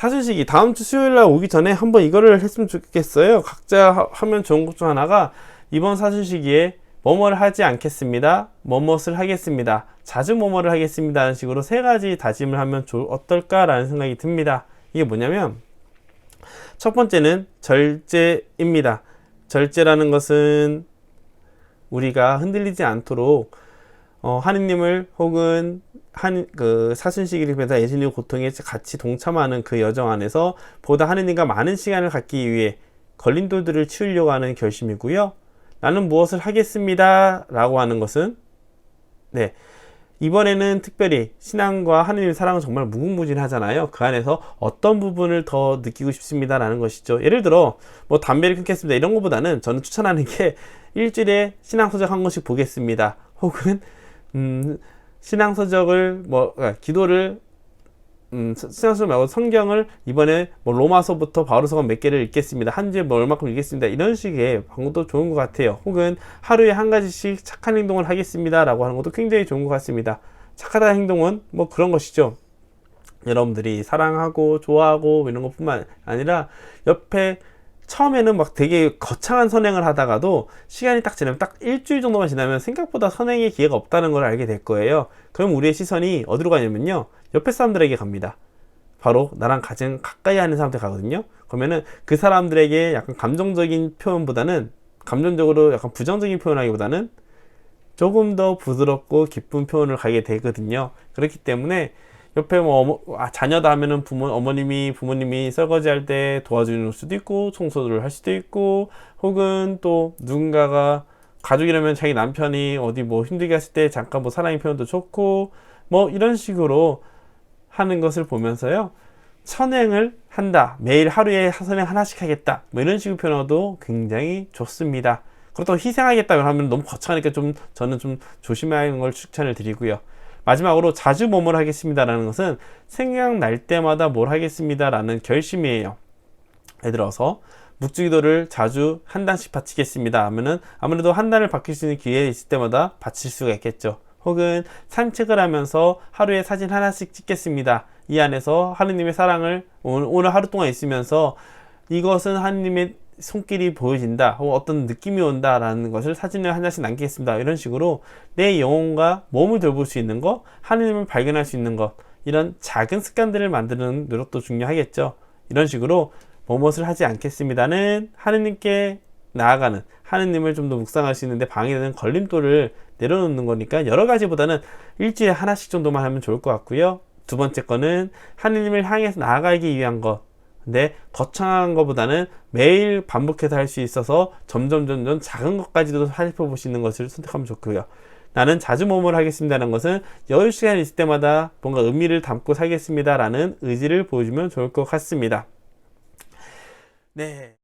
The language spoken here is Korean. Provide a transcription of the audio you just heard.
사순식이 다음 주 수요일 날 오기 전에 한번 이거를 했으면 좋겠어요. 각자 하- 하면 좋은 것 중 하나가 이번 사순시기에 뭐뭐를 하지 않겠습니다. 뭐뭇을 하겠습니다. 자주 뭐뭐를 하겠습니다. 하는 식으로 세 가지 다짐을 하면 좋, 어떨까라는 생각이 듭니다. 이게 뭐냐면 첫 번째는 절제입니다. 절제라는 것은 우리가 흔들리지 않도록 어, 하느님을 혹은 한, 그, 사순시기를 위해서 예수님의 고통에 같이 동참하는 그 여정 안에서 보다 하느님과 많은 시간을 갖기 위해 걸림돌들을 치우려고 하는 결심이고요. 나는 무엇을 하겠습니다. 라고 하는 것은, 네. 이번에는 특별히 신앙과 하느님의 사랑은 정말 무궁무진하잖아요. 그 안에서 어떤 부분을 더 느끼고 싶습니다. 라는 것이죠. 예를 들어, 뭐 담배를 끊겠습니다. 이런 것보다는 저는 추천하는 게 일주일에 신앙서적 한 권씩 보겠습니다. 혹은, 음, 신앙서적을, 뭐, 아, 기도를, 음, 서- 신앙서적 말고 성경을 이번에 뭐 로마서부터 바로서가 몇 개를 읽겠습니다. 한 주에 뭐 얼마큼 읽겠습니다. 이런 식의 방법도 좋은 것 같아요. 혹은 하루에 한 가지씩 착한 행동을 하겠습니다. 라고 하는 것도 굉장히 좋은 것 같습니다. 착하다 행동은 뭐 그런 것이죠. 여러분들이 사랑하고 좋아하고 이런 것뿐만 아니라 옆에 처음에는 막 되게 거창한 선행을 하다가도 시간이 딱 지나면 딱 일주일 정도만 지나면 생각보다 선행의 기회가 없다는 걸 알게 될 거예요. 그럼 우리의 시선이 어디로 가냐면요. 옆에 사람들에게 갑니다. 바로 나랑 가장 가까이 하는 사람한테 가거든요. 그러면은 그 사람들에게 약간 감정적인 표현보다는 감정적으로 약간 부정적인 표현하기보다는 조금 더 부드럽고 기쁜 표현을 가게 되거든요. 그렇기 때문에 옆에 뭐 어머, 아, 자녀다 하면은 부모 어머님이 부모님이 설거지 할 때 도와주는 수도 있고 청소를 할 수도 있고 혹은 또 누군가가 가족이라면 자기 남편이 어디 뭐 힘들게 했을 때 잠깐 뭐 사랑의 표현도 좋고 뭐 이런 식으로 하는 것을 보면서요. 선행을 한다. 매일 하루에 선행 하나씩 하겠다. 뭐 이런 식으로 표현해도 굉장히 좋습니다. 그렇다고 희생하겠다 하면 너무 거창하니까 좀 저는 좀 조심하는 걸 추천을 드리고요. 마지막으로 자주 뭐뭘 하겠습니다라는 것은 생각날 때마다 뭘 하겠습니다라는 결심이에요. 예를 들어서 묵주기도를 자주 한 단씩 바치겠습니다 하면은 아무래도 한 단을 바뀔 수 있는 기회 있을 때마다 바칠 수가 있겠죠. 혹은 산책을 하면서 하루에 사진 하나씩 찍겠습니다. 이 안에서 하느님의 사랑을 오늘, 오늘 하루 동안 있으면서 이것은 하느님의 손길이 보여진다 혹은 어떤 느낌이 온다라는 것을 사진을 한 장씩 남기겠습니다. 이런 식으로 내 영혼과 몸을 돌볼 수 있는 것 하느님을 발견할 수 있는 것 이런 작은 습관들을 만드는 노력도 중요하겠죠. 이런 식으로 무엇을 하지 않겠습니다는 하느님께 나아가는 하느님을 좀 더 묵상할 수 있는데 방해되는 걸림돌을 내려놓는 거니까 여러 가지보다는 일주일에 하나씩 정도만 하면 좋을 것 같고요. 두 번째 거는 하느님을 향해서 나아가기 위한 것 근데 거창한 것보다는 매일 반복해서 할 수 있어서 점점 점점 작은 것까지도 살펴보시는 것을 선택하면 좋고요. 나는 자주 뭐뭘 하겠습니다라는 것은 여유 시간이 있을 때마다 뭔가 의미를 담고 살겠습니다라는 의지를 보여주면 좋을 것 같습니다. 네.